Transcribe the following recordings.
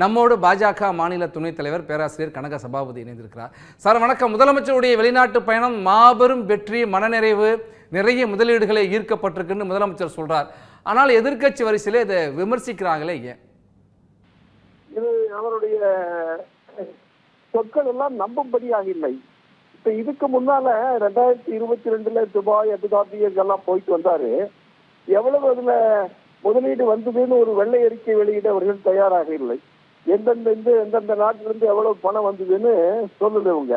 நம்மோடு பாஜக மாநில துணைத் தலைவர் பேராசிரியர் கனக சபாபதி இணைந்திருக்கிறார். சார் வணக்கம். முதலமைச்சருடைய வெளிநாட்டு பயணம் மாபெரும் வெற்றி மனநிறைவு நிறைய முதலீடுகளை ஈர்க்கப்பட்டிருக்குன்னு முதலமைச்சர் சொல்றார். ஆனால் எதிர்க்கட்சி வரிசையில் இதை விமர்சிக்கிறாங்களே ஏன்? இது அவருடைய சொற்கள் எல்லாம் நம்பும்படியாக இல்லை. இப்ப இதுக்கு முன்னால ரெண்டாயிரத்தி இருபத்தி ரெண்டுல துபாய் அபுதாபி எல்லாம் போயிட்டு வந்தாரு. எவ்வளவு அதுல முதலீடு வந்ததுன்னு ஒரு வெள்ளை அறிக்கை வெளியிட அவர்கள் தயாராக இல்லை. எந்தெந்த இந்த எந்தெந்த நாட்டிலிருந்து எவ்வளவு பணம் வந்ததுன்னு சொல்லல இவங்க.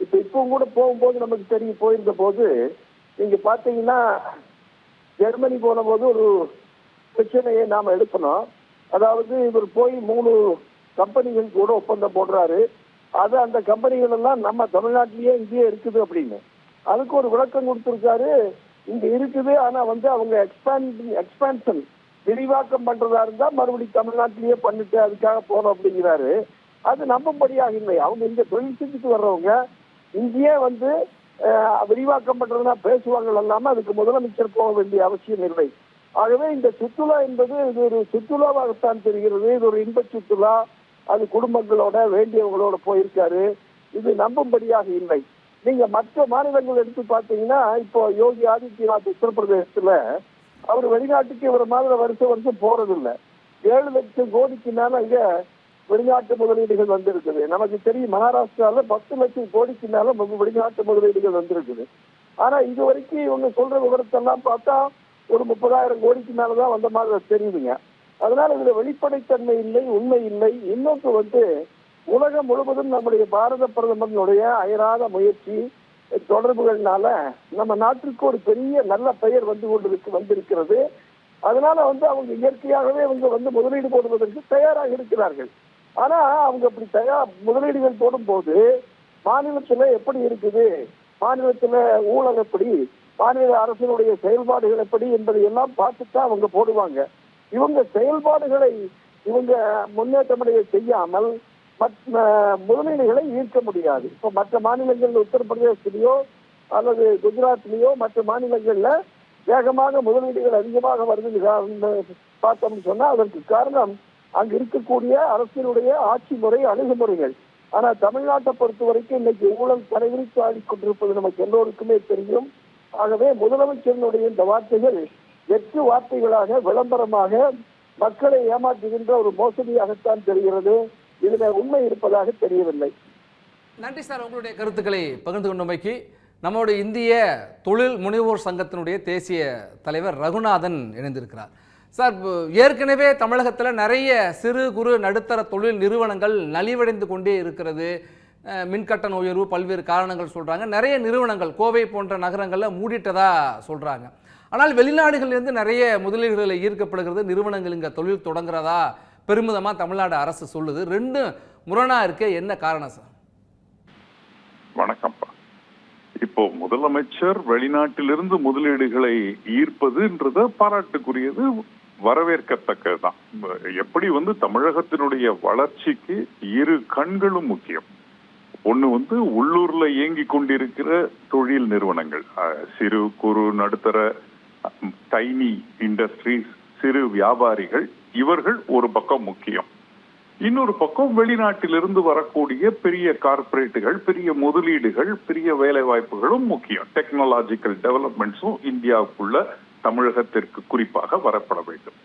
இப்ப இப்பவும் கூட போகும்போது நமக்கு தெரியும் போயிருந்த போது நீங்க பாத்தீங்கன்னா ஜெர்மனி போன போது ஒரு பிரச்சனையை நாம எடுக்கணும். அதாவது இவர் போய் மூணு கம்பெனிகள் கூட ஒப்பந்தம் போடுறாரு. அது அந்த கம்பெனிகள் எல்லாம் நம்ம தமிழ்நாட்டிலேயே இங்கேயே இருக்குது அப்படின்னு. அதுக்கு ஒரு விளக்கம் கொடுத்துருக்காரு. இங்க இருக்குது ஆனா வந்து அவங்க எக்ஸ்பாண்ட் எக்ஸ்பான்ஷன் விரிவாக்கம் பண்றதா இருந்தா மறுபடியும் தமிழ்நாட்டிலேயே பண்ணிட்டு அதுக்காக போறோம் அப்படிங்கிறாரு. அது நம்பும்படியாக இல்லை. அவங்க இங்க தொழில் செஞ்சுட்டு வர்றவங்க இங்கேயே வந்து விரிவாக்கம் பண்றதுனா பேசுவாங்க இல்லாம அதுக்கு முதலமைச்சர் போக வேண்டிய அவசியம் இல்லை. ஆகவே இந்த சுற்றுலா என்பது இது ஒரு சுற்றுலாவாகத்தான் தெரிகிறது. இது ஒரு இன்ப சுற்றுலா. அது குடும்பங்களோட வேண்டியவங்களோட போயிருக்காரு. இது நம்பும்படியாக இல்லை. நீங்க மற்ற மாநிலங்கள் எடுத்து பார்த்தீங்கன்னா இப்போ யோகி ஆதித்யநாத் உத்தரப்பிரதேசத்துல அவர் வெளிநாட்டுக்கு இவர் மாதிரி வருஷம் வருஷம் போறதில்லை. ஏழு லட்சம் கோடிக்கு மேல இங்க வெளிநாட்டு முதலீடுகள் வந்திருக்குது. நமக்கு தெரியும் மகாராஷ்டிரால பத்து லட்சம் கோடிக்கு மேல வெளிநாட்டு முதலீடுகள் வந்திருக்குது. ஆனா இது வரைக்கும் இவங்க சொல்ற விவரத்தெல்லாம் பார்த்தா ஒரு முப்பதாயிரம் கோடிக்கு மேலதான் வந்த மாதிரி தெரியுதுங்க. அதனால இதுல வெளிப்படைத்தன்மை இல்லை உண்மை இல்லை. இன்னொன்று வந்து உலகம் முழுவதும் நம்முடைய பாரத பிரதமர்களுடைய அயராத முயற்சி தொடர்புகள்னால நம்ம நாட்டிற்கு ஒரு பெரிய நல்ல பெயர் வந்து கொண்டிருக்கு வந்திருக்கிறது. அதனால வந்து அவங்க இயற்கையாகவே அவங்க வந்து முதலீடு போடுவதற்கு தயாராக இருக்கிறார்கள். ஆனா அவங்க அப்படி தயார் முதலீடுகள் போடும்போது மாநிலத்துல எப்படி இருக்குது? மாநிலத்துல ஊழல் எப்படி? மாநில அரசினுடைய செயல்பாடுகள் எப்படி என்பதை எல்லாம் பார்த்துட்டு அவங்க போடுவாங்க. இவங்க செயல்பாடுகளை இவங்க முன்னேற்றமடைய செய்யாமல் முதலீடுகளை ஈர்க்க முடியாது. இப்ப மற்ற மாநிலங்கள் உத்தரப்பிரதேசத்திலேயோ அல்லது குஜராத்லயோ மற்ற மாநிலங்கள்ல வேகமாக முதலீடுகள் அதிகமாக வருது. பார்த்தோம்னு சொன்னா அதற்கு காரணம் அங்க இருக்கக்கூடிய அரசினுடைய ஆட்சி முறை அணுகுமுறைகள். ஆனா தமிழ்நாட்டை பொறுத்த வரைக்கும் இன்னைக்கு ஊழல் தலைவிரித்து ஆடிக்கொண்டிருப்பது நமக்கு எல்லோருக்குமே தெரியும். ஆகவே முதலமைச்சரினுடைய இந்த வார்த்தைகள் எட்டு வார்த்தைகளாக விளம்பரமாக மக்களை ஏமாற்றுகின்ற ஒரு மோசடியாகத்தான் தெரிகிறது. இதுல உண்மை இருப்பதாக தெரியவில்லை. நன்றி சார் உங்களுடைய கருத்துக்களை பகிர்ந்து கொண்டமைக்கு நம்முடைய இந்திய தொழில் முனைவோர் சங்கத்தினுடைய தேசிய தலைவர் ரகுநாதன் இணைந்திருக்கிறார். சார் ஏற்கனவே தமிழகத்தில் நிறைய சிறு குறு நடுத்தர தொழில் நிறுவனங்கள் நலிவடைந்து கொண்டே இருக்கிறது. மின்கட்டண உயர்வு பல்வேறு காரணங்கள் சொல்கிறாங்க நிறைய நிறுவனங்கள் கோவை போன்ற நகரங்களில் மூடிட்டதா சொல்கிறாங்க ஆனால் வெளிநாடுகளிலிருந்து நிறைய முதலீடுகளை ஈர்க்கப்படுகிறது. நிறுவனங்கள் இங்கே தொழில் தொடங்குறதா பெருமிதமாக தமிழ்நாடு அரசு சொல்லுது. ரெண்டும் முரணாக இருக்க என்ன காரணம் சார்? வணக்கம்ப்பா. இப்போ முதலமைச்சர் வெளிநாட்டிலிருந்து முதலீடுகளை ஈர்ப்பதுன்றத பாராட்டுக்குரியது வரவேற்கத்தக்கதுதான். எப்படி வந்து தமிழகத்தினுடைய வளர்ச்சிக்கு இரு கண்களும் முக்கியம். ஒண்ணு வந்து உள்ளூர்ல இயங்கி கொண்டிருக்கிற தொழில் நிறுவனங்கள். சிறு குறு நடுத்தர டைனி இண்டஸ்ட்ரீஸ் சிறு வியாபாரிகள் இவர்கள் ஒரு பக்கம் முக்கியம். இன்னொரு பக்கம் வெளிநாட்டிலிருந்து வரக்கூடிய பெரிய கார்பரேட்டுகள் பெரிய முதலீடுகள் பெரிய வேலை வாய்ப்புகளும் முக்கியம். டெக்னாலஜிக்கல் டெவலப்மெண்ட்ஸும் இந்தியாவுக்குள்ள தமிழகத்திற்கு குறிப்பாக வரப்பட வேண்டும்.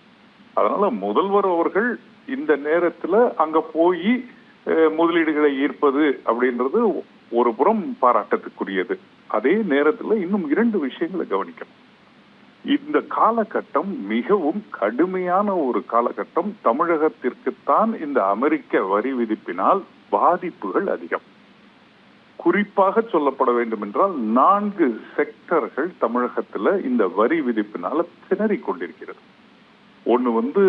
அதனால முதல்வர் அவர்கள் இந்த நேரத்துல அங்க போய் முதலீடுகளை ஈர்ப்பது அப்படின்றது ஒரு புறம் பாராட்டத்துக்குரியது. அதே நேரத்துல இன்னும் இரண்டு விஷயங்களை கவனிக்கணும். இந்த காலகட்டம் மிகவும் கடுமையான ஒரு காலகட்டம். தமிழகத்திற்குத்தான் இந்த அமெரிக்க வரி விதிப்பினால் பாதிப்புகள் அதிகம். குறிப்பாக சொல்லப்பட வேண்டும் என்றால் நான்கு செக்டர்கள் தமிழகத்துல இந்த வரி விதிப்பினால திணறிக் கொண்டிருக்கிறது ஒண்ணு வந்து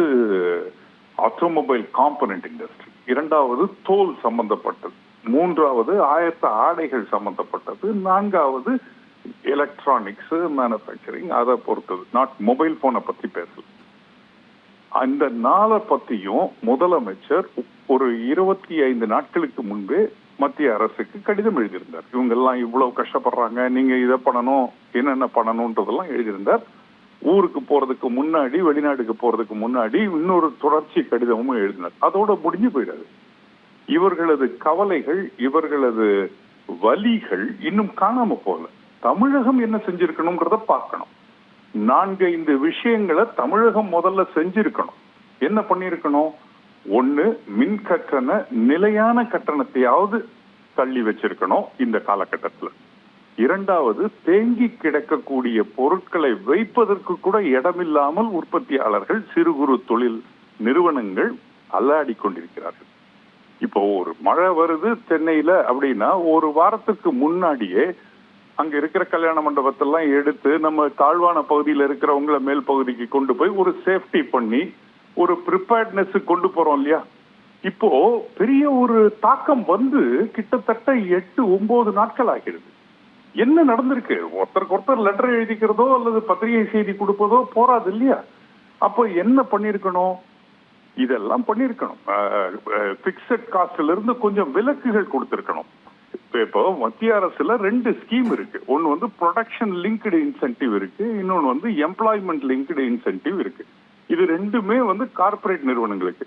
ஆட்டோமொபைல் காம்பனன்ட் இண்டஸ்ட்ரி இரண்டாவது தோல் சம்பந்தப்பட்டது மூன்றாவது ஆயத்த ஆடைகள் சம்பந்தப்பட்டது நான்காவது எலக்ட்ரானிக்ஸ் மேனுஃபேக்சரிங் அதை பொறுத்தது. நாட் மொபைல் போனை பத்தி பேசல. அந்த நாளை பற்றியும் முதலமைச்சர் ஒரு இருபத்தி ஐந்து நாட்களுக்கு முன்பே மத்திய அரசுக்கு கடிதம் எழுதியிருந்தார். இவங்கெல்லாம் இவ்வளவு கஷ்டப்படுறாங்க நீங்க இதை பண்ணணும் என்னென்ன பண்ணணும்ன்றதெல்லாம் எழுதியிருந்தார். ஊருக்கு போறதுக்கு முன்னாடி வெளிநாட்டுக்கு போறதுக்கு முன்னாடி இன்னொரு தொடர்ச்சி கடிதமும் எழுதினார். அதோட முடிஞ்சு போயிடாது. இவர்களது கவலைகள் இவர்களது வலிகள் இன்னும் காணாம போகல. தமிழகம் என்ன செஞ்சிருக்கணுங்கிறத பார்க்கணும். நான்கு ஐந்து விஷயங்களை தமிழகம் முதல்ல செஞ்சிருக்கணும். என்ன பண்ணிருக்கணும்? ஒண்ணு மின் கட்டண நிலையான கட்டணத்தையாவது தள்ளி வச்சிருக்கணும் இந்த காலகட்டத்துல. இரண்டாவது தேங்கி கிடக்கக்கூடிய பொருட்களை வைப்பதற்கு கூட இடமில்லாமல் உற்பத்தியாளர்கள் சிறு குறு தொழில் நிறுவனங்கள் அல்லாடி கொண்டிருக்கிறார்கள். இப்போ ஒரு மழை வருது சென்னையில அப்படின்னா ஒரு வாரத்துக்கு முன்னாடியே அங்க இருக்கிற கல்யாண மண்டபத்தெல்லாம் எடுத்து நம்ம தாழ்வான பகுதியில இருக்கிறவங்கள மேல் பகுதிக்கு கொண்டு போய் ஒரு சேஃப்டி பண்ணி ஒரு ப்ரிப்பேர்ட்னஸ் கொண்டு போறோம் இல்லையா? இப்போ பெரிய ஒரு தாக்கம் வந்து கிட்டத்தட்ட எட்டு ஒன்பது நாட்கள் ஆகிறது என்ன நடந்திருக்கு? ஒருத்தருக்கு ஒருத்தர் லெட்டர் எழுதிக்கிறதோ அல்லது பத்திரிகை செய்தி கொடுப்பதோ போராது இல்லையா? அப்போ என்ன பண்ணிருக்கணும்? இதெல்லாம் பண்ணிருக்கணும். பிக்சட் காஸ்ட்ல இருந்து கொஞ்சம் விலக்குகள் கொடுத்திருக்கணும். இப்போ மத்திய அரசுல ரெண்டு ஸ்கீம் இருக்கு. ஒன்னு வந்து ப்ரொடக்ஷன் லிங்க்டு இன்சென்டிவ் இருக்கு இன்னொன்னு வந்து எம்ப்ளாய்மெண்ட் லிங்க்டு இன்சென்டிவ் இருக்கு. இது ரெண்டுமே வந்து கார்ப்பரேட் நிறுவனங்களுக்கு.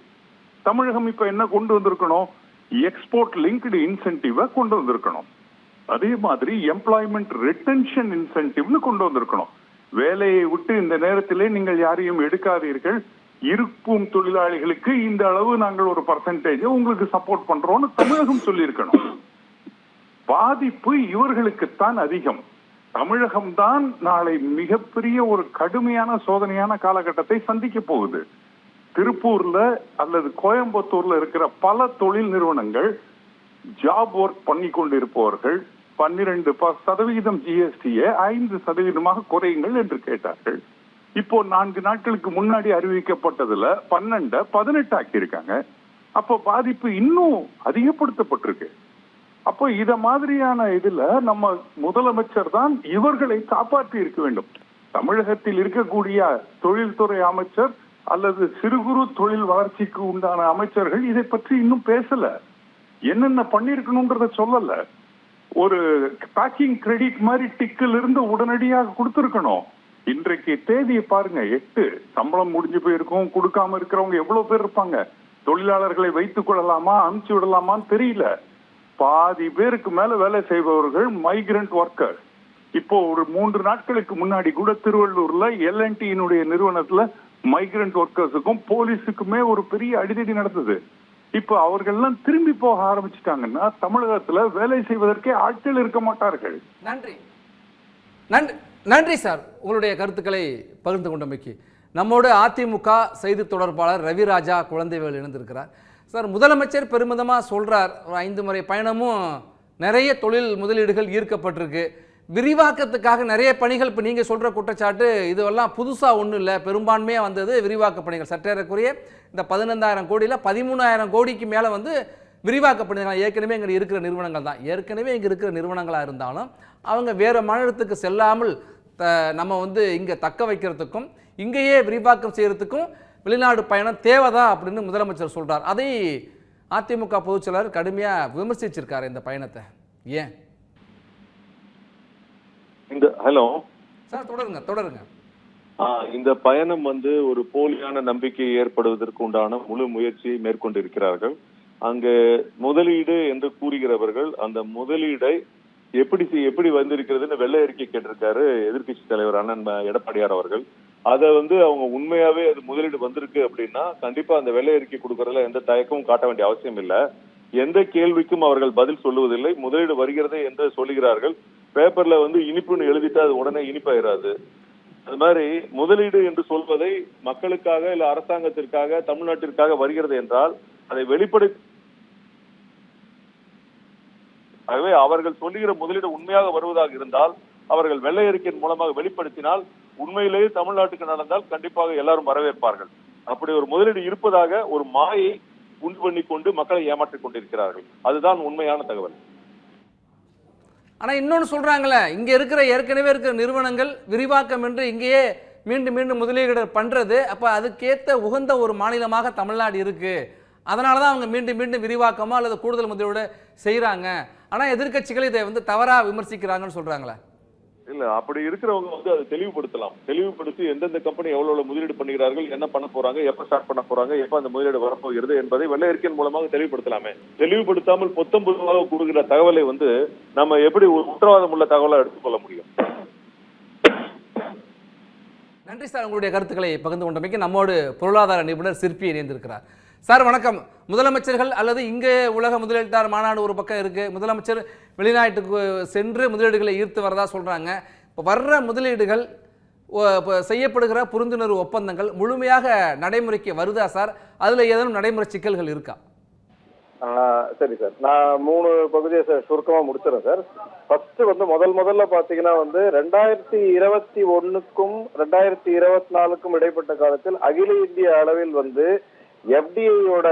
தமிழகம் இப்ப என்ன கொண்டு வந்திருக்கணும்? எக்ஸ்போர்ட் லிங்க்டு இன்சென்டிவ கொண்டு வந்திருக்கணும். அதே மாதிரி எம்ப்ளாய்மெண்ட் ரிட்டன்ஷன் இன்சென்டிவ்னு கொண்டு வந்திருக்கணும். வேலையை விட்டு இந்த நேரத்திலே நீங்கள் யாரையும் எடுக்காதீர்கள். இருக்கும் தொழிலாளிகளுக்கு இந்த அளவு நாங்கள் ஒரு பர்சன்டேஜ் உங்களுக்கு சப்போர்ட் பண்றோம்னு தமிழகம் சொல்லியிருக்கணும். பாதிப்பு இவர்களுக்குத்தான் அதிகம். தமிழகம்தான் நாளை மிகப்பெரிய ஒரு கடுமையான சோதனையான காலகட்டத்தை சந்திக்க போகுது. திருப்பூர்ல அல்லது கோயம்புத்தூர்ல இருக்கிற பல தொழில் நிறுவனங்கள் ஜாப் ஒர்க் பண்ணி கொண்டிருப்பவர்கள் பன்னிரண்டு சதவிகிதம் ஜிஎஸ்டியை ஐந்து சதவீதமாக குறையுங்கள் என்று கேட்டார்கள். இப்போ நான்கு நாட்களுக்கு முன்னாடி அறிவிக்கப்பட்டதுல பன்னெண்ட பதினெட்டு ஆக்கியிருக்காங்க அப்போ பாதிப்பு இன்னும் அதிகப்படுத்தப்பட்டிருக்கு. அப்போ இத மாதிரியான இதுல நம்ம முதலமைச்சர் தான் இவர்களை காப்பாற்றி இருக்க வேண்டும். தமிழகத்தில் இருக்கக்கூடிய தொழில்துறை அமைச்சர் அல்லது சிறு குறு தொழில் வளர்ச்சிக்கு உண்டான அமைச்சர்கள் இதை பற்றி இன்னும் பேசல. என்னென்ன பண்ணிருக்கணும்ன்றத சொல்லல. ஒரு பேக்கிங் கிரெடிட் மாதிரி டிக்கில் இருந்து உடனடியாக கொடுத்துருக்கணும். இன்றைக்கு தேதியை பாருங்க எட்டு. சம்பளம் முடிஞ்சு போயிருக்கும் கொடுக்காம இருக்கிறவங்க எவ்வளவு பேர் இருப்பாங்க? தொழிலாளர்களை வைத்துக் கொள்ளலாமா அனுப்பிச்சு விடலாமான்னு தெரியல. பாதி பேருக்கு மேல வேலை செய்பவர்கள் மைக்ரண்ட் ஒர்க்கர் இப்போ ஒரு மூன்று நாட்களுக்கு முன்னாடி கூட திருவள்ளூர்ல எல்என்டியினுடைய நிறுவனத்துல மைக்ரண்ட் ஒர்க்கர்ஸுக்கும் போலீஸுக்குமே ஒரு பெரிய அடிதடி நடந்தது. இப்போ அவர்கள்லாம் திரும்பி போக ஆரம்பிச்சிட்டாங்கன்னா தமிழகத்துல வேலை செய்வதற்கே ஆட்கள் இருக்க மாட்டார்கள். நன்றி. நன்றி நன்றி சார். உங்களுடைய கருத்துக்களை பகிர்ந்து கொண்டமைக்கு. நம்மோடு அதிமுக செய்தி தொடர்பாளர் ரவிராஜா குழந்தைவேல் இணைந்திருக்கிறார். சார் முதலமைச்சர் பெருமிதமாக சொல்கிறார் ஒரு ஐந்து முறை பயணமும் நிறைய தொழில் முதலீடுகள் ஈர்க்கப்பட்டிருக்கு. விரிவாக்கத்துக்காக நிறைய பணிகள் இப்போ நீங்கள் சொல்கிற குற்றச்சாட்டு இதுவெல்லாம் புதுசாக ஒன்றும் இல்லை. பெரும்பான்மையாக வந்தது விரிவாக்க பணிகள். சற்றேறக்குரிய இந்த பதினைந்தாயிரம் கோடியில் பதிமூணாயிரம் கோடிக்கு மேலே வந்து விரிவாக்க பணிகள் ஏற்கனவே இங்கே இருக்கிற நிறுவனங்கள் தான். ஏற்கனவே இங்கே இருக்கிற நிறுவனங்களாக இருந்தாலும் அவங்க வேறு மாநிலத்துக்கு செல்லாமல் த நம்ம வந்து இங்கே தக்க வைக்கிறதுக்கும் இங்கேயே விரிவாக்கம் செய்கிறதுக்கும் வெளிநாடு பயணம் தேவைதான் அப்படின்னு முதலமைச்சர் சொல்கிறார் அதை அதிமுக பொதுச் செயலாளர் கடுமையாக விமர்சிச்சிருக்காரு இந்த பயணத்தை. ஏன்? இந்த ஹலோ. சார் தொடருங்க தொடருங்க. இந்த பயணம் வந்து ஒரு போலியான நம்பிக்கை ஏற்படுவதற்கு உண்டான முழு முயற்சியை மேற்கொண்டிருக்கிறார்கள். அங்கு முதலீடு என்று கூறுகிறவர்கள் அந்த முதலீடை எப்படி எப்படி வந்திருக்கிறதுன்னு வெள்ளை அறிக்கை கேட்டிருக்காரு எதிர்க்கட்சி தலைவர் அண்ணன் எடப்பாடியார் அவர்கள். அதை வந்து அவங்க உண்மையாவே அது முதலீடு வந்திருக்கு அப்படின்னா கண்டிப்பா அந்த வெள்ளை அறிக்கை கொடுக்கறதுல எந்த தயக்கமும் காட்ட வேண்டிய அவசியம் இல்லை. எந்த கேள்விக்கும் அவர்கள் பதில் சொல்லுவதில்லை. முதலீடு வருகிறதே என்று சொல்லுகிறார்கள் பேப்பர்ல வந்து இனிப்புன்னு எழுதிட்டு அது உடனே இனிப்பாயிராது. அது மாதிரி முதலீடு என்று சொல்வதை மக்களுக்காக இல்ல அரசாங்கத்திற்காக தமிழ்நாட்டிற்காக வருகிறது என்றால் அதை வெளிப்படை ஆகவே அவர்கள் சொல்லுகிற முதலீடு உண்மையாக வருவதாக இருந்தால் அவர்கள் வெள்ளை அறிக்கையின் மூலமாக வெளிப்படுத்தினால் உண்மையிலேயே தமிழ்நாட்டுக்கு நடந்தால் கண்டிப்பாக எல்லாரும் வரவேற்பார்கள். அப்படி ஒரு முதலீடு இருப்பதாக ஒரு மாயை உண்டு பண்ணி கொண்டு மக்களை ஏமாற்றிக் கொண்டிருக்கிறார்கள். அதுதான் உண்மையான தகவல். ஆனால் இன்னொன்று சொல்கிறாங்களே இங்கே இருக்கிற ஏற்கனவே இருக்கிற நிறுவனங்கள் விரிவாக்கம் என்று இங்கேயே மீண்டும் மீண்டும் முதலீடு பண்ணுறது அப்போ அதுக்கேற்ற உகந்த ஒரு மாநிலமாக தமிழ்நாடு இருக்குது அதனால தான் அவங்க மீண்டும் மீண்டும் விரிவாக்கமோ அல்லது கூடுதல் முதலீடு செய்கிறாங்க ஆனால் எதிர்க்கட்சிகள் இதை வந்து தவறாக விமர்சிக்கிறாங்கன்னு சொல்கிறாங்களே இல்ல அப்படி இருக்கிறவங்க வந்து அதை தெளிவுபடுத்தலாம். தெளிவுபடுத்தி எந்தெந்த கம்பெனி எவ்வளவு எவ்வளவு முதலீடு பண்ணுகிறார்கள் என்ன பண்ண போறாங்க எப்ப ஸ்டார்ட் பண்ண போறாங்க எப்ப அந்த முதலீடு வரப்போகிறது என்பதை வெள்ளை அறிக்கையின் மூலமாக தெளிவுபடுத்தலாமே. தெளிவுபடுத்தாமல் பொத்தம் பொதுவாக கொடுக்கிற தகவலை வந்து நம்ம எப்படி ஒரு உத்தரவாதம் உள்ள தகவலா எடுத்துக்கொள்ள முடியும்? நன்றி சார் உங்களுடைய கருத்துக்களை பகிர்ந்து கொண்டமைக்கு நம்மோடு பொருளாதார நிபுணர் சிற்பி இணைந்திருக்கிறார். சார் வணக்கம். முதலமைச்சர்கள் அல்லது இங்கே உலக முதலீட்டார் மாநாடு ஒரு பக்கம் இருக்கு. முதலமைச்சர் வெளிநாட்டுக்கு சென்று முதலீடுகளை ஈர்த்து வரதா சொல்றாங்க. இப்போ வர்ற முதலீடுகள் இப்போ செய்யப்படுகிற புரிந்துணர்வு ஒப்பந்தங்கள் முழுமையாக நடைமுறைக்கு வருதா சார்? அதில் ஏதேனும் நடைமுறை சிக்கல்கள் இருக்கா? சரி சார். நான் மூணு பகுதியை சார் சுருக்கமாக முடிச்சிடறேன் சார். ஃபர்ஸ்ட் வந்து முதல் முதல்ல பார்த்தீங்கன்னா வந்து ரெண்டாயிரத்தி இருபத்தி ஒன்றுக்கும் ரெண்டாயிரத்தி இருபத்தி நாலுக்கும் இடைப்பட்ட காலத்தில் அகில இந்திய அளவில் வந்து எஃப்டிஐயோட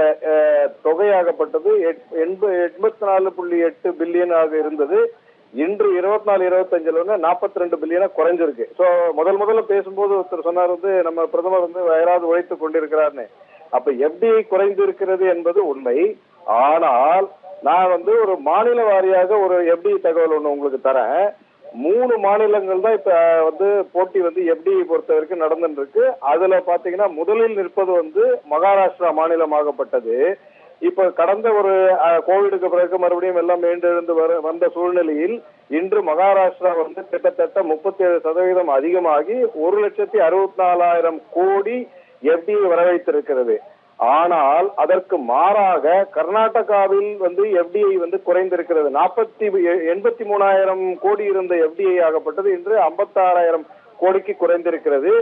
தொகையாகப்பட்டது எட்- எண்பத்தி நாலு புள்ளி எட்டு பில்லியன் ஆக இருந்தது. இன்று இருபத்தி நாலு இருபத்தஞ்சுல வந்து நாற்பத்தி ரெண்டு பில்லியனா குறைஞ்சிருக்கு. ஸோ முதல் முதல்ல பேசும்போது ஒருத்தர் சொன்னார் வந்து நம்ம பிரதமர் வந்து வயராது உழைத்துக் கொண்டிருக்கிறார்னு. அப்ப எஃப்டிஐ குறைந்து இருக்கிறது என்பது உண்மை. ஆனால் நான் வந்து ஒரு மாநில வாரியாக ஒரு எஃப்டிஐ தகவல் ஒண்ணு உங்களுக்கு தரேன். மூணு மாநிலங்கள் தான் இப்ப வந்து போட்டி வந்து எஃப்டிஐ பொறுத்த வரைக்கும் நடந்துட்டு இருக்கு அதுல பாத்தீங்கன்னா முதலில் நிற்பது வந்து மகாராஷ்டிரா மாநிலமாகப்பட்டது. இப்ப கடந்த ஒரு கோவிடுக்கு பிறகு மறுபடியும் எல்லாம் மீண்டெழுந்து வர வந்த சூழ்நிலையில் இன்று மகாராஷ்டிரா வந்து கிட்டத்தட்ட முப்பத்தி ஏழு சதவீதம் அதிகமாகி ஒரு லட்சத்தி அறுபத்தி நாலாயிரம் கோடி எஃப்டியை வரவைத்திருக்கிறது. ஆனால் அதற்கு மாறாக கர்நாடகாவில் வந்து எஃப்டிஐ வந்து குறைந்திருக்கிறது. நாற்பத்தி எண்பத்தி மூணாயிரம் கோடி இருந்த எஃப்டிஐ ஆகப்பட்டது. இன்று ஐம்பத்தாறாயிரம் கோடிக்கு குறைந்திருக்கிறது.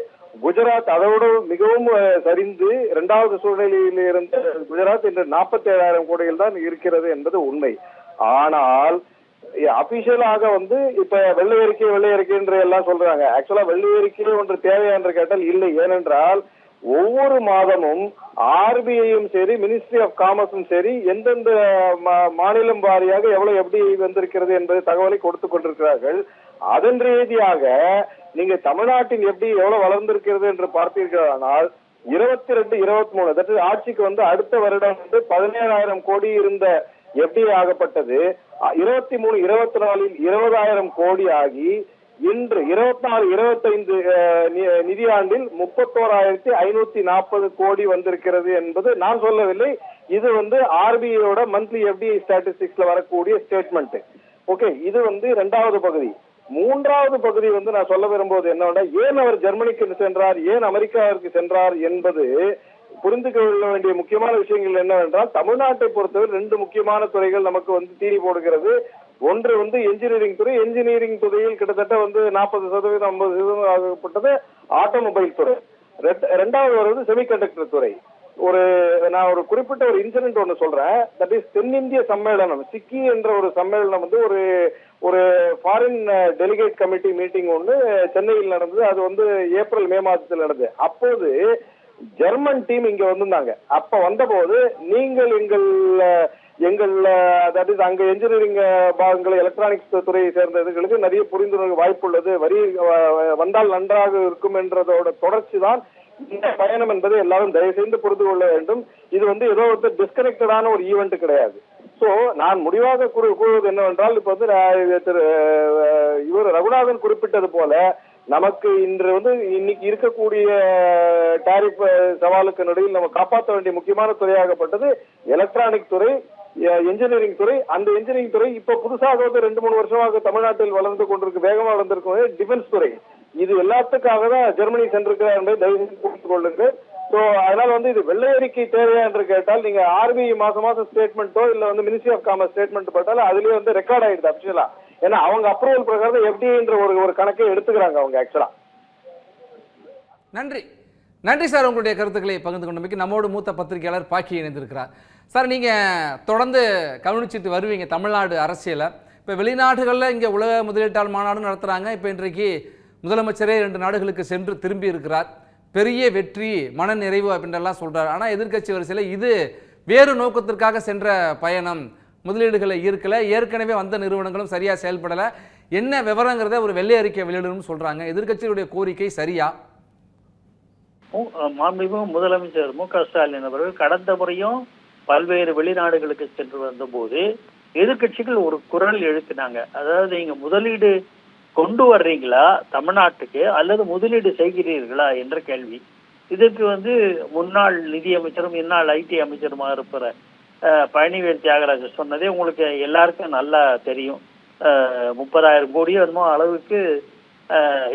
குஜராத் அதோடு மிகவும் சரிந்து இரண்டாவது சூழ்நிலையில் இருந்த குஜராத் இன்று நாற்பத்தி ஏழாயிரம் கோடியில் தான் இருக்கிறது என்பது உண்மை. ஆனால் அபிஷியலாக வந்து இப்ப வெள்ளை அறிக்கை வெள்ளை அறிக்கை என்று எல்லாம் சொல்றாங்க. ஆக்சுவலா வெள்ளை அறிக்கை ஒன்று தேவையா என்று கேட்டால் இல்லை. ஏனென்றால் ஒவ்வொரு மாதமும் ஆர்பிஐயும் சரி மினிஸ்ட்ரி ஆஃப் காமர்ஸும் சரி எந்தெந்த மா- மாநிலம் வாரியாக எவ்வளவு எப்படி வந்திருக்கிறது என்பது தகவலை கொடுத்து கொண்டிருக்கிறார்கள். அதன் ரீதியாக நீங்க தமிழ்நாட்டின் எப்படி எவ்வளவு வளர்ந்திருக்கிறது என்று பார்த்தீர்களானால் இருபத்தி ரெண்டு இருபத்தி மூணு அதாவது ஆட்சிக்கு வந்து அடுத்த வருடம் வந்து பதினேழாயிரம் கோடி இருந்த எப்படி ஆகப்பட்டது. இருபத்தி மூணு இருபத்தி நாலில் இருபதாயிரம் கோடி ஆகி இன்று இருபத்தி நாலு இருபத்தைந்து நிதியாண்டில் முப்பத்தோராயிரத்தி ஐநூத்தி நாற்பது கோடி வந்திருக்கிறது என்பது நான் சொல்லவில்லை. இது வந்து ஆர்பிஐயோட மந்த்லி எஃப்டிஐ ஸ்டாட்டிஸ்டிக்ஸ்ல வரக்கூடிய ஸ்டேட்மெண்ட் ஓகே இது வந்து இரண்டாவது பகுதி. மூன்றாவது பகுதி வந்து நான் சொல்ல விரும்புவது என்னவென்றால் ஏன் அவர் ஜெர்மனிக்கு சென்றார் ஏன் அமெரிக்காவிற்கு சென்றார் என்பது புரிந்து கொள்ள வேண்டிய முக்கியமான விஷயங்கள் என்னவென்றால் தமிழ்நாட்டை பொறுத்தவரை ரெண்டு முக்கியமான துறைகள் நமக்கு வந்து தீனி போடுகிறது. ஒன்று வந்து என்ஜினியரிங் துறை என்ஜினியரிங் துறையில் கிட்டத்தட்ட வந்து நாற்பது சதவீதம் ஐம்பது சதவீதம் ஆகப்பட்டது ஆட்டோமொபைல் துறை. ரெட்- ரெண்டாவது வருவது செமிகண்டக்டர் துறை. ஒரு நான் ஒரு குறிப்பிட்ட ஒரு இன்சிடென்ட் ஒன்று சொல்றேன். தட் இஸ் தென்னிந்திய சம்மேளனம் சிக்கி என்ற ஒரு சம்மேளனம் வந்து ஒரு ஒரு ஃபாரின் டெலிகேட் கமிட்டி மீட்டிங் ஒன்று சென்னையில் நடந்தது. அது வந்து ஏப்ரல் மே மாதத்தில் நடந்தது. அப்போது ஜெர்மன் டீம் இங்க வந்திருந்தாங்க. அப்ப வந்தபோது நீங்கள் எங்கள் எங்கள் தட் இஸ் அங்க என்ஜினியரிங் பாகங்கள் எலக்ட்ரானிக்ஸ் துறையை சேர்ந்தவர்களுக்கு நிறைய புரிந்துணர்வு வாய்ப்புள்ளது. வரி வந்தால் நன்றாக இருக்கும் என்றதோட தொடர்ச்சி தான் இந்த பயணம் என்பதை எல்லாரும் தயவு செய்து புரிந்து கொள்ள வேண்டும். இது வந்து ஏதோ ஒரு டிஸ்கனெக்டடான ஒரு ஈவெண்ட் கிடையாது. சோ நான் முடிவாக கூறுவது என்னவென்றால் இப்ப வந்து திரு இவர் ரகுநாதன் குறிப்பிட்டது போல நமக்கு இன்று வந்து இன்னைக்கு இருக்கக்கூடிய டாரிஃப் சவாலுக்கு நடுவில் நம்ம காப்பாற்ற வேண்டிய முக்கியமான துறையாகப்பட்டது எலக்ட்ரானிக் துறை. என்ஜினியரிங் துறை. அந்த என்ஜினியரிங் துறை இப்ப புதுசாக வந்து ரெண்டு மூணு வருஷமாக தமிழ்நாட்டில் வளர்ந்து கொண்டிருக்கு வேகமா வளர்ந்திருக்கும் டிஃபென்ஸ் துறை. இது எல்லாத்துக்காக தான் ஜெர்மனி சென்றிருக்கிறார் என்பதை தயவு செய்து புரிந்து சோ அதனால வந்து இது வெள்ளை அறிக்கை தேவையா என்று கேட்டால் நீங்க ஆர்பிஐ மாசம் மாசம் ஸ்டேட்மெண்ட்டோ இல்ல வந்து மினிஸ்ட்ரி ஆஃப் காமர்ஸ் ஸ்டேட்மெண்ட் போட்டாலும் அதுலயே வந்து ரெக்கார்ட் ஆயிடுது அப்சுவலா ஏன்னா அவங்க அப்ரூவல் பிரகாரம் எஃப்டிஐன்ற ஒரு ஒரு கணக்கை எடுத்துக்கிறாங்க அவங்க ஆக்சுவலா நன்றி. நன்றி சார் உங்களுடைய கருத்துக்களை பகிர்ந்து கொண்டமைக்கு. நம்மோடு மூத்த பத்திரிகையாளர் பாக்கி இணைந்திருக்கிறார். சார் நீங்கள் தொடர்ந்து கவனிச்சிட்டு வருவீங்க தமிழ்நாடு அரசியலை. இப்போ வெளிநாடுகளில் இங்கே உலக முதலீட்டாளர் மாநாடு நடத்துகிறாங்க இப்போ இன்றைக்கு முதலமைச்சரே ரெண்டு நாடுகளுக்கு சென்று திரும்பி இருக்கிறார். பெரிய வெற்றி மன நிறைவு அப்படின்றலாம் சொல்கிறார் ஆனால் எதிர்க்கட்சி வரிசையில் இது வேறு நோக்கத்திற்காக சென்ற பயணம். முதலீடுகளை ஈர்க்கலை. ஏற்கனவே வந்த நிறுவனங்களும் சரியாக செயல்படலை. என்ன விவரங்கிறத ஒரு வெள்ளை அறிக்கை வெளியிடணும்னு சொல்கிறாங்க எதிர்க்கட்சியுடைய கோரிக்கை சரியா? மாண்புமிகு முதலமைச்சர் மு க ஸ்டாலின் அவர்கள் கடந்த முறையும் பல்வேறு வெளிநாடுகளுக்கு சென்று வந்தபோது எதிர்க்கட்சிகள் ஒரு குரல் எழுப்பினாங்க. அதாவது நீங்க முதலீடு கொண்டு வர்றீங்களா தமிழ்நாட்டுக்கு அல்லது முதலீடு செய்கிறீர்களா என்ற கேள்வி. இதற்கு வந்து முன்னாள் நிதியமைச்சரும் இந்நாள் ஐடி அமைச்சருமா இருக்கிற பழனிவேல் தியாகராஜர் சொன்னதே உங்களுக்கு எல்லாருக்கும் நல்லா தெரியும். முப்பதாயிரம் கோடியோ என்னமோ அளவுக்கு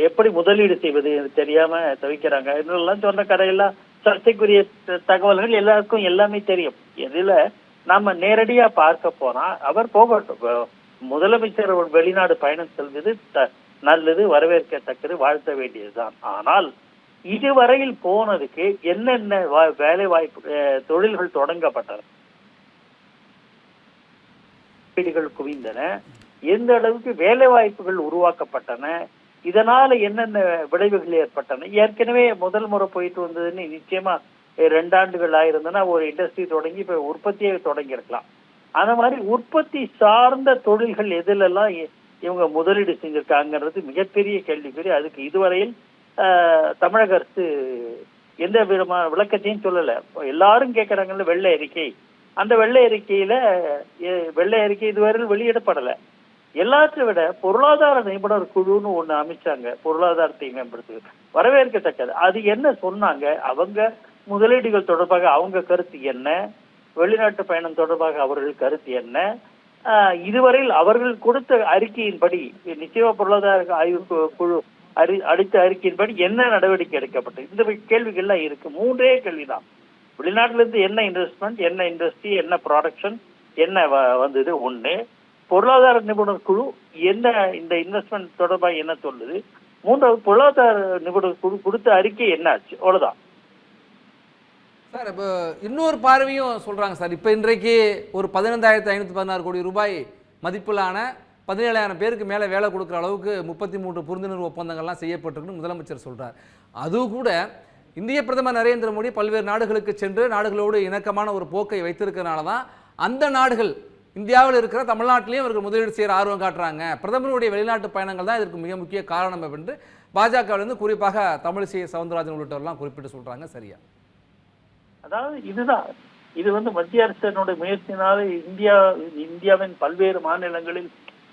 எப்படி முதலீடு செய்வது தெரியாம தவிக்கிறாங்க. இதெல்லாம் சொன்ன கதையெல்லாம் சர்ச்சைக்குரிய தகவல்கள் எல்லாருக்கும் எல்லாமே தெரியும். இதுல நாம நேரடியா பார்க்க போனா அவர் போகட்டும். முதலமைச்சர் வெளிநாடு பயணம் செல்வது நல்லது வரவேற்கத்தக்கது வாழ்த்த வேண்டியதுதான். ஆனால் இதுவரையில் போனதுக்கு என்னென்ன வா- வேலை வாய்ப்பு அஹ், தொழில்கள் தொடங்கப்பட்டன? வீடுகள் குவிந்தன. எந்த அளவுக்கு வேலை வாய்ப்புகள் உருவாக்கப்பட்டன? இதனால என்னென்ன விளைவுகள் ஏற்பட்டன? ஏற்கனவே முதல் முறை போயிட்டு வந்ததுன்னு நிச்சயமா ரெண்டாண்டுகள் ஆயிருந்ததுன்னா ஒரு இண்டஸ்ட்ரி தொடங்கி இப்ப உற்பத்தியை தொடங்கி இருக்கலாம் அந்த மாதிரி உற்பத்தி சார்ந்த தொழில்கள் எதிலெல்லாம் இ- இவங்க முதலீடு செஞ்சிருக்காங்கிறது மிகப்பெரிய கேள்விக்குறி. அதுக்கு இதுவரையில் தமிழக அரசு எந்த விதமான விளக்கத்தையும் சொல்லல. எல்லாரும் கேட்கறாங்கல்ல வெள்ளை அறிக்கை. அந்த வெள்ளை அறிக்கையில வெள்ளை அறிக்கை இதுவரையில் வெளியிடப்படலை. எல்லாத்தையும் விட பொருளாதார நிபுணர் குழுன்னு ஒண்ணு அமைச்சாங்க. பொருளாதாரத்தை மேம்படுத்துவது வரவேற்கத்தக்கது. அது என்ன சொன்னாங்க? அவங்க முதலீடுகள் தொடர்பாக அவங்க கருத்து என்ன? வெளிநாட்டு பயணம் தொடர்பாக அவர்கள் கருத்து என்ன? இதுவரையில் அவர்கள் கொடுத்த அறிக்கையின்படி நிச்சயமா பொருளாதார ஆய்வு குழு அறி அளித்த அறிக்கையின்படி என்ன நடவடிக்கை எடுக்கப்பட்டது? இந்த கேள்விகள்லாம் இருக்கு. மூன்றே கேள்விதான். வெளிநாட்டிலிருந்து என்ன இன்வெஸ்ட்மெண்ட் என்ன இண்டஸ்ட்ரி என்ன ப்ராடக்ஷன் என்ன வ- வந்தது? ஒன்று பொருளாதார நிபுணர் குழு என்ன இந்த இன்வெஸ்ட்மெண்ட் தொடர்பாக என்ன சொல்லுது? மூன்றாவது பொருளாதார நிபுணர் குழு கொடுத்த அறிக்கை என்ன ஆச்சு? அவ்வளோதான் சார் இப்போ இன்னொரு பார்வையும் சொல்கிறாங்க சார். இப்போ இன்றைக்கு ஒரு பதினைந்தாயிரத்தி ஐநூற்றி பதினாறு கோடி ரூபாய் மதிப்பிலான பதினேழாயிரம் பேருக்கு மேலே வேலை கொடுக்குற அளவுக்கு முப்பத்தி மூன்று புரிந்துணர்வு ஒப்பந்தங்கள்லாம் செய்யப்பட்டிருக்குன்னு முதலமைச்சர் சொல்கிறார் அது கூட இந்திய பிரதமர் நரேந்திர மோடி பல்வேறு நாடுகளுக்கு சென்று நாடுகளோடு இணக்கமான ஒரு போக்கை வைத்திருக்கிறனால தான் அந்த நாடுகள் இந்தியாவில் இருக்கிற தமிழ்நாட்டிலையும் அவர்கள் முதலீடு செய்கிற ஆர்வம் காட்டுறாங்க. பிரதமருடைய வெளிநாட்டு பயணங்கள் தான் இதற்கு மிக முக்கிய காரணம் என்று பாஜகவிலிருந்து குறிப்பாக தமிழிசை சவுந்தரராஜன் உள்ளிட்டவர்லாம் குறிப்பிட்டு சொல்றாங்க. சரியா? அதாவது இதுதான். இது வந்து மத்திய அரசினுடைய முயற்சியினால இந்தியா இந்தியாவின் பல்வேறு மாநிலங்களில்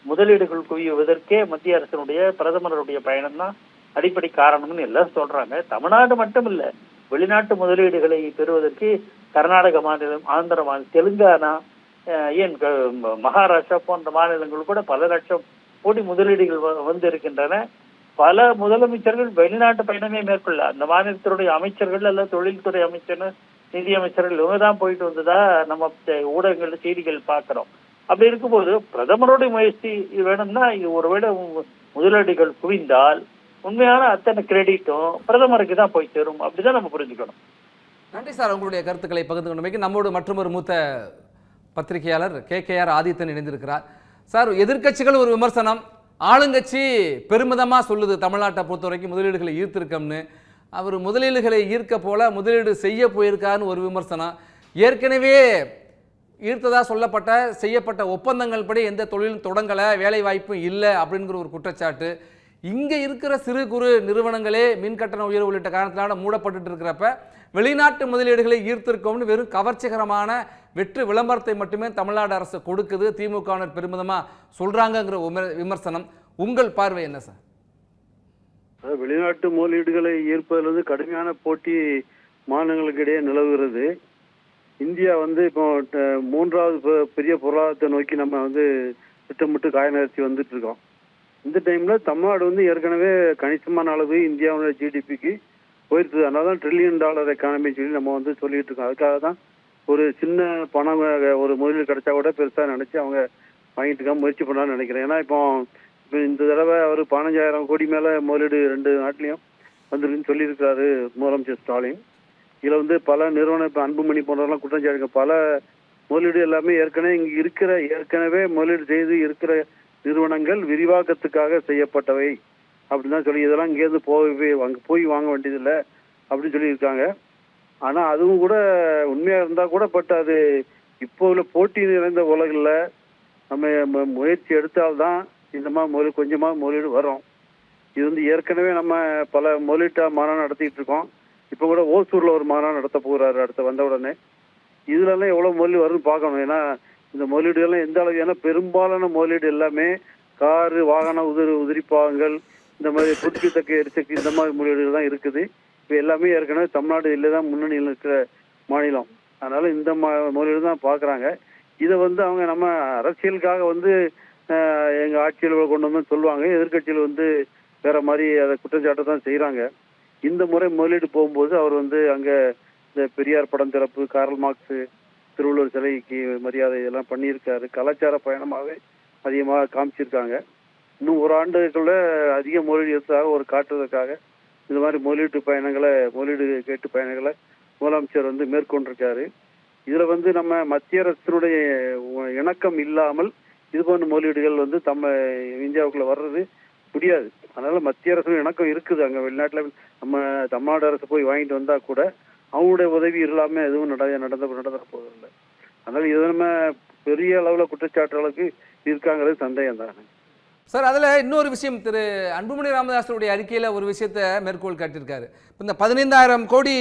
முதலீடுகள் குவிவதற்கே மத்திய அரசினுடைய பிரதமருடைய பயணம் தான் அடிப்படை காரணம்னு எல்லாம் சொல்றாங்க. தமிழ்நாடு மட்டும் இல்ல வெளிநாட்டு முதலீடுகளை பெறுவதற்கு கர்நாடக மாநிலம் ஆந்திர மாநிலம் தெலுங்கானா ஏன் மகாராஷ்டிரா போன்ற மாநிலங்கள் கூட பல லட்சம் கோடி முதலீடுகள் வந்திருக்கின்றன. வந்து இருக்கின்றன பல முதலமைச்சர்கள் வெளிநாட்டு பயணமே மேற்கொள்ள அந்த மாநிலத்தினுடைய அமைச்சர்கள் அல்ல தொழில்துறை அமைச்சர் நிதியமைச்சர்கள் இவங்க தான் போயிட்டு வந்ததா நம்ம ஊடகங்கள் ஊடகங்கள்ல செய்திகள் பார்க்கிறோம் அப்படி இருக்கும்போது பிரதமருடைய முயற்சி இது வேணும்னா இது ஒருவேளை முதலீடுகள் குவிந்தால் உண்மையான அத்தனை கிரெடிட்டும் பிரதமருக்கு தான் போய் சேரும். அப்படிதான் நம்ம புரிஞ்சுக்கணும். நன்றி சார் உங்களுடைய கருத்துக்களை பகிர்ந்து கொண்டமைக்கு நம்மோடு மற்றொரு மூத்த பத்திரிகையாளர் கே கே ஆர் ஆதித்தன் இணைந்திருக்கிறார். சார் எதிர்கட்சிகள் ஒரு விமர்சனம். ஆளுங்கட்சி பெருமிதமாக சொல்லுது தமிழ்நாட்டை பொறுத்த வரைக்கும் முதலீடுகளை ஈர்த்திருக்கோம்னு. அவர் முதலீடுகளை ஈர்க்க போல முதலீடு செய்ய போயிருக்காருன்னு ஒரு விமர்சனம். ஏற்கனவே ஈர்த்ததாக சொல்லப்பட்ட செய்யப்பட்ட ஒப்பந்தங்கள் படி எந்த தொழிலும் தொடங்கலை வேலை வாய்ப்பும் இல்லை அப்படிங்கிற ஒரு குற்றச்சாட்டு. இங்கே இருக்கிற சிறு குறு நிறுவனங்களே மின் கட்டண உயர்வு உள்ளிட்ட காரணத்தினால மூடப்பட்டு இருக்கிறப்ப வெளிநாட்டு முதலீடுகளை ஈர்த்திருக்கோம்னு வெறும் கவர்ச்சிகரமான வெற்று விளம்பரத்தை மட்டுமே தமிழ்நாடு அரசு கொடுக்குது திமுகவினர் பெருமிதமாக சொல்கிறாங்கங்கிற விமர்சனம். உங்கள் பார்வை என்ன சார்? அதாவது வெளிநாட்டு முதலீடுகளை ஈர்ப்பதிலிருந்து கடுமையான போட்டி மாநிலங்களுக்கு இடையே நிலவுகிறது. இந்தியா வந்து இப்போ மூன்றாவது பெரிய பொருளாதாரத்தை நோக்கி நம்ம வந்து திட்டமிட்டு காய நகர்த்தி வந்துட்டு இருக்கோம். இந்த டைம்ல தமிழ்நாடு வந்து ஏற்கனவே கணிசமான அளவு இந்தியாவோட ஜிடிபிக்கு போயிருக்குது அதனால தான் ட்ரில்லியன் டாலர் எக்கானமின்னு சொல்லி நம்ம வந்து சொல்லிட்டு இருக்கோம். அதுக்காக தான் ஒரு சின்ன பணம் ஒரு முதலீடு கிடைச்சா கூட பெருசாக நினச்சி அவங்க வாங்கிட்டு இருக்க முயற்சி பண்ணலாம்னு நினைக்கிறேன். ஏன்னா இப்போ இப்போ இந்த தடவை அவர் பதினஞ்சாயிரம் கோடி மேலே முதலீடு ரெண்டு நாட்டிலையும் வந்துருக்குன்னு சொல்லியிருக்கிறாரு முதலமைச்சர் ஸ்டாலின். இதில் வந்து பல நிறுவனம் இப்போ அன்புமணி போன்றவெல்லாம் குற்றம் பல முதலீடு எல்லாமே ஏற்கனவே இங்கே இருக்கிற ஏற்கனவே முதலீடு செய்து இருக்கிற நிறுவனங்கள் விரிவாக்கத்துக்காக செய்யப்பட்டவை. அப்படின்னு தான் சொல்லி இதெல்லாம் இங்கேருந்து போய் அங்கே போய் வாங்க வேண்டியதில்லை அப்படின்னு சொல்லியிருக்காங்க. ஆனா அதுவும் கூட உண்மையா இருந்தா கூட பட் அது இப்போ உள்ள போட்டி நிறைந்த உலகில் நம்ம ம- முயற்சி எடுத்தால்தான் இந்த மாதிரி முதலீடு கொஞ்சமாக முதலீடு வரும். இது வந்து ஏற்கனவே நம்ம பல முதலீட்டா மாநாடு நடத்திட்டு இருக்கோம். இப்போ கூட ஓசூரில் ஒரு மாநாடு நடத்த போகிறாரு அடுத்த வந்த உடனே. இதுலலாம் எவ்வளோ முதலீடு வரும்னு பார்க்கணும். ஏன்னா இந்த முதலீடு எல்லாம் எந்த அளவு ஏன்னா பெரும்பாலான முதலீடு எல்லாமே காரு வாகன உதிரி உதிரிப்பாகங்கள் இந்த மாதிரி புதுப்பித்தக்க எரிசக்தி இந்த மாதிரி முதலீடுகள் தான் இருக்குது. இப்போ எல்லாமே ஏற்கனவே தமிழ்நாடு இல்லை தான் முன்னணியில் இருக்கிற மாநிலம். அதனால் இந்த மா மொழியில் தான் பார்க்குறாங்க இதை வந்து அவங்க நம்ம அரசியலுக்காக வந்து எங்கள் ஆட்சியில் கொண்டு வந்து சொல்லுவாங்க. எதிர்க்கட்சியில் வந்து வேற மாதிரி அதை குற்றச்சாட்டை தான் செய்கிறாங்க இந்த முறை முதலீடு போகும்போது அவர் வந்து அங்கே இந்த பெரியார் படம் திறப்பு கார்ல் மார்க்ஸு திருவள்ளுவர் சிலைக்கு மரியாதை இதெல்லாம் பண்ணியிருக்காரு. கலாச்சார பயணமாகவே அதிகமாக காமிச்சிருக்காங்க. இன்னும் ஒரு ஆண்டுக்குள்ள அதிக முதலீடு எடுத்ததாக ஒரு காட்டுறதுக்காக இந்த மாதிரி முதலீட்டு பயணங்களை முதலீடு கேட்டு பயணங்களை முதலமைச்சர் வந்து மேற்கொண்டிருக்காரு. இதுல வந்து நம்ம மத்திய அரசினுடைய இணக்கம் இல்லாமல் இது போன்ற முதலீடுகள் வந்து நம்ம இந்தியாவுக்குள்ள வர்றது முடியாது. அதனால மத்திய அரசு இணக்கம் இருக்குது. அங்க வெளிநாட்டுல நம்ம தமிழ்நாடு அரசு போய் வாங்கிட்டு வந்தா கூட அவங்களுடைய உதவி இல்லாம எதுவும் நட நடந்த நடந்துட போவதில்லை அதனால இது நம்ம பெரிய அளவுல குற்றச்சாட்டுகளுக்கு இருக்காங்கிறது சந்தேகம் தானே சார் அதில் இன்னொரு விஷயம் திரு அன்புமணி ராமதாஸருடைய அறிக்கையில் ஒரு விஷயத்தை மேற்கோள் காட்டியிருக்காரு. இப்போ இந்த பதினைந்தாயிரம் கோடி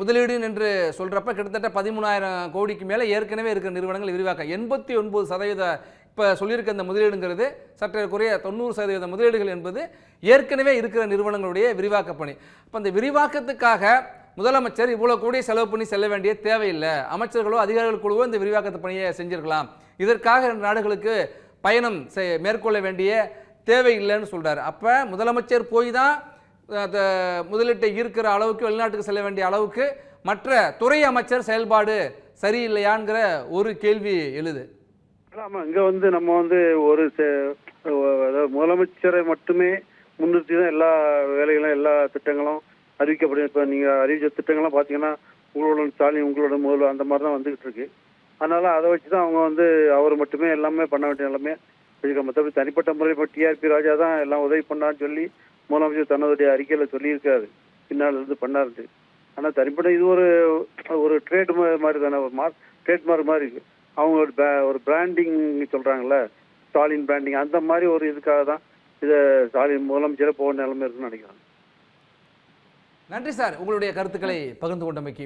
முதலீடு என்று சொல்கிறப்ப கிட்டத்தட்ட பதிமூணாயிரம் கோடிக்கு மேலே ஏற்கனவே இருக்கிற நிறுவனங்கள் விரிவாக்கம் எண்பத்தி ஒன்பது சதவீத இப்போ சொல்லியிருக்க இந்த முதலீடுங்கிறது சற்றேறக்குறைய தொண்ணூறு சதவீத முதலீடுகள் என்பது ஏற்கனவே இருக்கிற நிறுவனங்களுடைய விரிவாக்க பணி. இப்போ அந்த விரிவாக்கத்துக்காக முதலமைச்சர் இவ்வளோ கூடிய செலவு பண்ணி செல்ல வேண்டிய தேவையில்லை. அமைச்சர்களோ அதிகாரிகள் குழுவோ இந்த விரிவாக்கத்து பணியை செஞ்சிருக்கலாம். இதற்காக நாடுகளுக்கு பயணம் செய்- மேற்கொள்ள வேண்டிய தேவையில்லைன்னு சொல்கிறார் அப்போ முதலமைச்சர் போய் தான் அந்த முதலீட்டை ஈர்க்கிற அளவுக்கு வெளிநாட்டுக்கு செல்ல வேண்டிய அளவுக்கு மற்ற துறை அமைச்சர் செயல்பாடு சரியில்லையாங்கிற ஒரு கேள்வி எழுது. ஆமாம் இங்கே வந்து நம்ம வந்து ஒரு செ- அதாவது முதலமைச்சரை மட்டுமே முன்னிறுத்தி தான் எல்லா வேலைகளும் எல்லா திட்டங்களும் அறிவிக்கப்படும். இப்போ நீங்கள் அறிவிச்ச திட்டங்கள்லாம் பார்த்தீங்கன்னா உங்களோட ஸ்டாலின் உங்களோட முதல்வர் அந்த மாதிரி தான் வந்துகிட்டு இருக்கு. அதனால அதை வச்சு தான் அவங்க வந்து அவர் மட்டுமே எல்லாமே பண்ண வேண்டிய எல்லாமே வச்சுக்க மற்றபடி தனிப்பட்ட முறையில் இப்போ டிஆர்பி ராஜா தான் எல்லாம் உதவி பண்ணான்னு சொல்லி முதலமைச்சர் தன்னுடைய அறிக்கையில் சொல்லியிருக்காரு. பின்னால் இருந்து பண்ணாரு தனிப்பட்ட இது ஒரு ஒரு ட்ரேட் மாதிரி தானே ஒரு மார்க் ட்ரேட் மார்க் மாதிரி அவங்களோட ஒரு ஒரு பிராண்டிங் சொல்றாங்கல்ல ஸ்டாலின் பிராண்டிங் அந்த மாதிரி ஒரு இதுக்காக தான் இதை ஸ்டாலின் முதலமைச்சரை போக நிலைமை இருக்குன்னு நினைக்கிறாங்க நன்றி சார். உங்களுடைய கருத்துக்களை பகிர்ந்து கொண்டமைக்கு